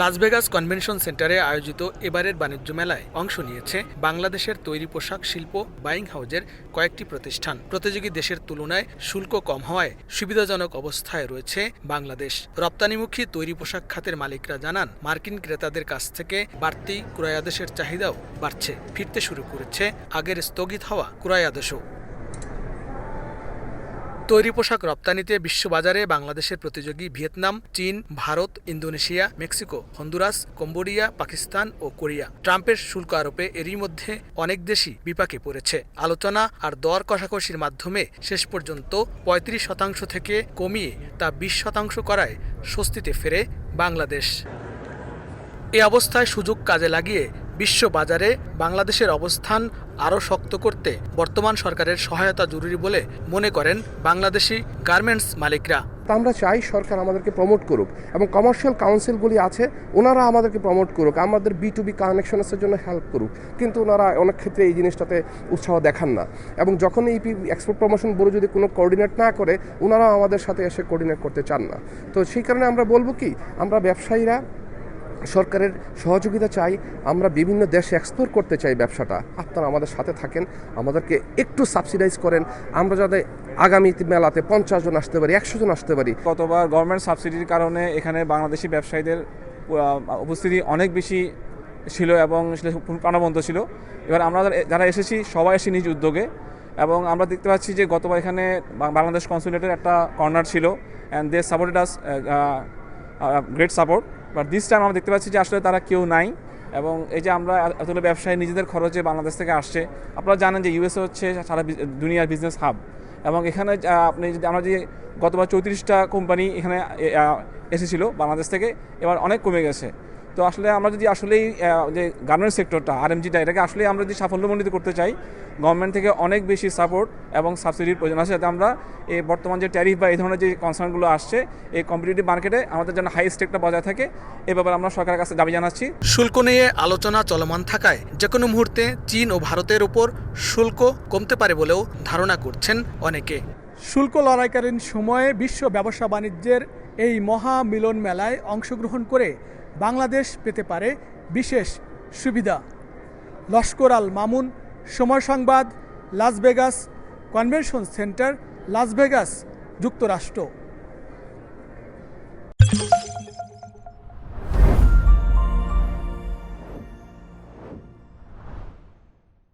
লাস Vegas convention সেন্টারে আয়োজিত এবারের বাণিজ্য মেলায় অংশ নিয়েছে বাংলাদেশের তৈরি পোশাক শিল্প বাইং হাউজের কয়েকটি প্রতিষ্ঠান। প্রতিযোগী দেশের তুলনায় শুল্ক কম হওয়ায় সুবিধাজনক অবস্থায় রয়েছে বাংলাদেশ। রপ্তানিমুখী তৈরি পোশাক খাতের মালিকরা জানান, মার্কিন ক্রেতাদের কাছ থেকে বাড়তি ক্রয়াদেশের চাহিদাও বাড়ছে। ফিরতে শুরু করেছে আগের স্থগিত হওয়া ক্রয়াদেশও তৈরি পোশাক রপ্তানিতে বিশ্ববাজারে বাংলাদেশের প্রতিযোগী ভিয়েতনাম, চীন, Bharat, Indonesia, Mexico Honduras Cambodia, Pakistan ও কোরিয়া। ট্রাম্পের শুল্ক আরোপে এরই মধ্যে অনেক দেশই বিপাকে পড়েছে। আলোচনা আর দর কষাকষির মাধ্যমে শেষ পর্যন্ত পঁয়ত্রিশ শতাংশ থেকে কমিয়ে তা বিশ শতাংশ করায় স্বস্তিতে ফেরে বাংলাদেশ। এ অবস্থায় সুযোগ কাজে লাগিয়ে বিশ্ব বাজারে বাংলাদেশের অবস্থান আরও শক্ত করতে বর্তমান সরকারের সহায়তা জরুরি বলে মনে করেন বাংলাদেশি গার্মেন্টস মালিকরা। আমরা চাই সরকার আমাদেরকে প্রমোট করুক এবং কমার্শিয়াল কাউন্সিলগুলি আছে, ওনারা আমাদেরকে প্রমোট করুক, আমাদের বি টু বি কানেকশনসের জন্য হেল্প করুক। কিন্তু ওনারা অনেক ক্ষেত্রে এই জিনিসটাতে উৎসাহ দেখান না। এবং যখন এই এক্সপোর্ট প্রমোশন ব্যুরো যদি কোনো কোঅর্ডিনেট না করে ওনারা আমাদের সাথে এসে কোঅর্ডিনেট করতে চান না। তো সেই কারণে আমরা বলব কি, আমরা ব্যবসায়ীরা সরকারের সহযোগিতা চাই, আমরা বিভিন্ন দেশে এক্সপ্লোর করতে চাই ব্যবসাটা। আপনারা আমাদের সাথে থাকেন, আমাদেরকে একটু সাবসিডাইজ করেন, আমরা যাতে আগামী মেলাতে পঞ্চাশ জন আসতে পারি, একশো জন আসতে পারি। কতবার গভর্নমেন্ট সাবসিডির কারণে এখানে বাংলাদেশি ব্যবসায়ীদের উপস্থিতি অনেক বেশি ছিল এবং প্রাণবন্ত ছিল। এবার আমরা যারা- এসেছি, সবাই এসে নিজ উদ্যোগে এবং আমরা দেখতে পাচ্ছি যে গতবার এখানে বাংলাদেশ কনসুলেটের একটা কর্নার ছিল and they supported us great support but this time আমরা দেখতে পাচ্ছি যে আসলে তারা কেউ নাই এবং এই যে আমরা এতগুলো ব্যবসায়ী নিজেদের খরচে বাংলাদেশ থেকে আসছে। আপনারা জানেন যে ইউএসএ হচ্ছে সারা দুনিয়ার বিজনেস হাব এবং এখানে আপনি যদি আমরা যে গতবার চৌত্রিশটা কোম্পানি এখানে এসেছিল বাংলাদেশ থেকে, এবার অনেক কমে গেছে। তো আসলে আমরা যদি আসলেই যে গার্মেন্টস সেক্টরটা আর আরএমজিটা এটাকে আসলে আমরা যদি সাফল্যমণ্ডিত করতে চাই গভর্নমেন্ট থেকে অনেক বেশি সাপোর্ট এবং সাবসিডির প্রয়োজন আছে। যাতে আমরা এই বর্তমান যে ট্যারিফ বা এই ধরনের যে কনসার্নগুলো আসছে এই কম্পিটিটিভ মার্কেটে আমাদের যেন হাই স্টেকটা বজায় থাকে এ ব্যাপারে আমরা সরকারের কাছে দাবি জানাচ্ছি। শুল্ক নিয়ে আলোচনা চলমান থাকায় যে কোনো মুহূর্তে চীন ও ভারতের উপর শুল্ক কমতে পারে বলেও ধারণা করছেন অনেকে। শুল্ক লড়াইকালীন সময়ে বিশ্ব ব্যবসা বাণিজ্যের এই মহা মিলন মেলায় অংশগ্রহণ করে বাংলাদেশ পেতে পারে বিশেষ সুবিধা। লস্কর আল Mamun, Somoy Sangbad, Las Vegas convention centre, Las Vegas, যুক্তরাষ্ট্র।